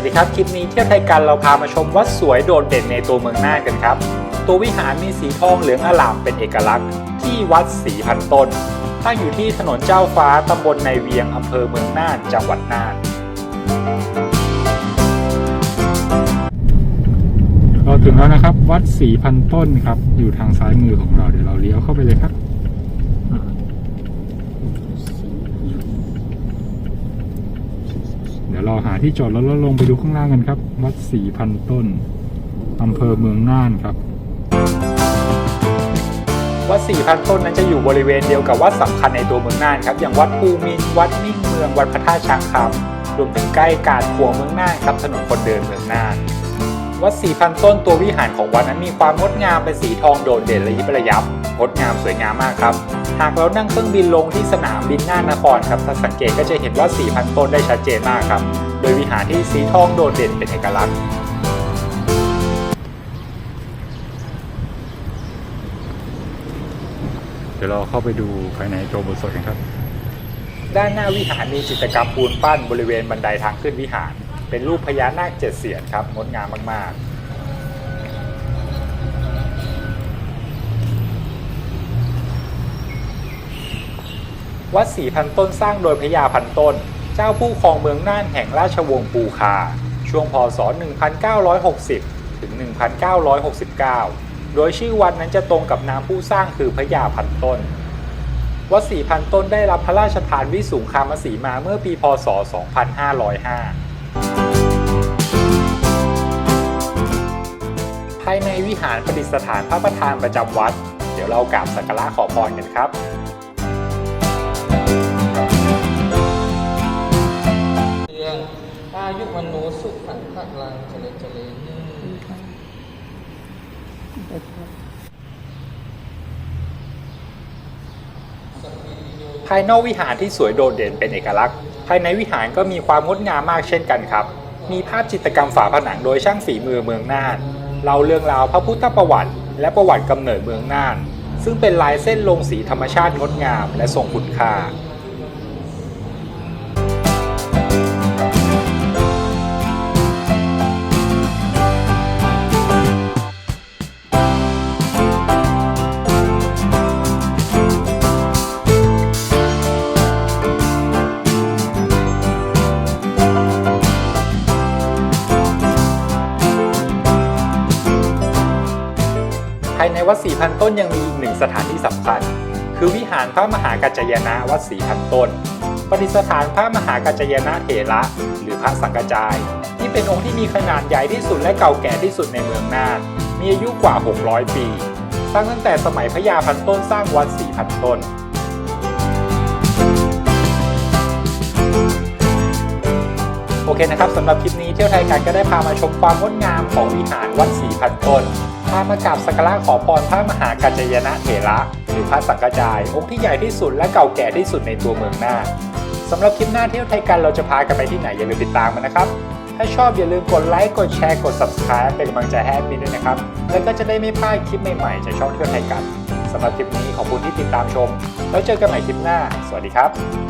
วัสดีครับ คลิปนี้เที่ยวไทยกันเราพามาชมวัดสวยโดดเด่นในตัวเมืองน่านกันครับ ตัววิหารมีสีทองเหลืองอลามเป็นเอกลักษณ์ ที่วัดสีพันต้น ตั้งอยู่ที่ถนนเจ้าฟ้าตำบลในเวียงอำเภอเมืองน่านจังหวัดน่านเราถึงแล้วนะครับ วัดสีพันต้นครับ อยู่ทางซ้ายมือของเราเดี๋ยวเราเลี้ยวเข้าไปเลยครับ เดี๋ยวเรา หาที่จอดรถแล้วลงไปดูข้างล่างกันครับ วัดสี่พันต้นอำเภอเมืองน่านครับ วัดสี่พันต้นนั้นจะอยู่บริเวณเดียวกับวัดสำคัญในตัวเมืองน่านครับ อย่างวัดภูมินวัดมิ่งเมือง วัดพระธาตุช้างคำรวมถึงใกล้กาดขัวเมืองน่านครับถนนคนเดินเมืองน่าน วัดสี่พันต้นตัววิหารของวัดนั้นมีความงดงามเป็นสีทองโดดเด่นระยิบระยับงดงามสวยงามมากครับ หากเรานั่งเครื่องบินลงที่สนามบินน่านนครครับถ้าสังเกตก็จะเห็นว่าสี่พันต้นได้ชัดเจนมากครับ โดยวิหารที่สีทองโดดเด่นเป็นเอกลักษณ์ เดี๋ยวเราเข้าไปดูภายในตัวบทสวดกันครับ ด้านหน้าวิหารมีจิตรกรรมปูนปั้นบริเวณบันไดทางขึ้นวิหาร เป็นรูปพญานาคเจ็ดเสียนครับงดงามมากๆวัดศรีพันต้นสร้างโดยพญาพันต้น เจ้าผู้ครองเมืองน่านแห่งราชวงศ์ปูคา ช่วงพศ 1960 ถึง 1969 โดยชื่อวัดนั้นจะตรงกับนามผู้สร้างคือพญาพันต้น วัดศรีพันต้นได้รับพระราชทานวิสุงคามสีมาเมื่อปีพศ 2505 ภายในวิหารประดิษฐานพระประธานประจำวัด เดี๋ยวเรากราบสักการะขอพรกันครับ อายุวันโนสุขังขังลังเจริญเจริญภายนอกวิหารที่สวยโดดเด่นเป็นเอกลักษณ์ ภายในวิหารก็มีความงดงามมากเช่นกันครับ มีภาพจิตรกรรมฝาผนังโดยช่างฝีมือเมืองน่านเล่าเรื่องราวพระพุทธประวัติ และประวัติกำเนิดเมืองน่าน ซึ่งเป็นลายเส้นลงสีธรรมชาติงดงามและทรงคุณค่า ภายในวัดศรีพันต้นยังมีอีกหนึ่งสถานที่สำคัญ คือวิหารพระมหากัจจายนะวัดศรีพันต้นประดิษฐานพระมหากัจจายนะเถระ หรือพระสังกจาย ที่เป็นองค์ที่มีขนาดใหญ่ที่สุดและเก่าแก่ที่สุดในเมืองน่าน มีอายุกว่า 600 ปี สร้างตั้งแต่สมัยพระยาพันต้นสร้างวัดศรีพันต้นโอเคนะครับสำหรับคลิปนี้เที่ยวไทยกันก็ได้พามาชมความงดงามของวิหารวัดศรีพันต้น พามากราบสักการะขอพรพระมหากัจจายนะเถระหรือพระสังกจายองค์ที่ใหญ่ที่สุดและเก่าแก่ที่สุดในตัวเมืองน่านสำหรับคลิปหน้าเที่ยวไทยกันเราจะพากันไปที่ไหนอย่าลืมติดตามมันนะครับ ถ้าชอบอย่าลืมกดไลค์กดแชร์กด subscribe เป็นกำลังใจให้แอดมินด้วยนะครับ แล้วก็จะได้ไม่พลาดคลิปใหม่ๆจากช่องเที่ยวไทยกันสำหรับคลิปนี้ขอบคุณที่ติดตามชม แล้วเจอกันใหม่คลิปหน้า สวัสดีครับ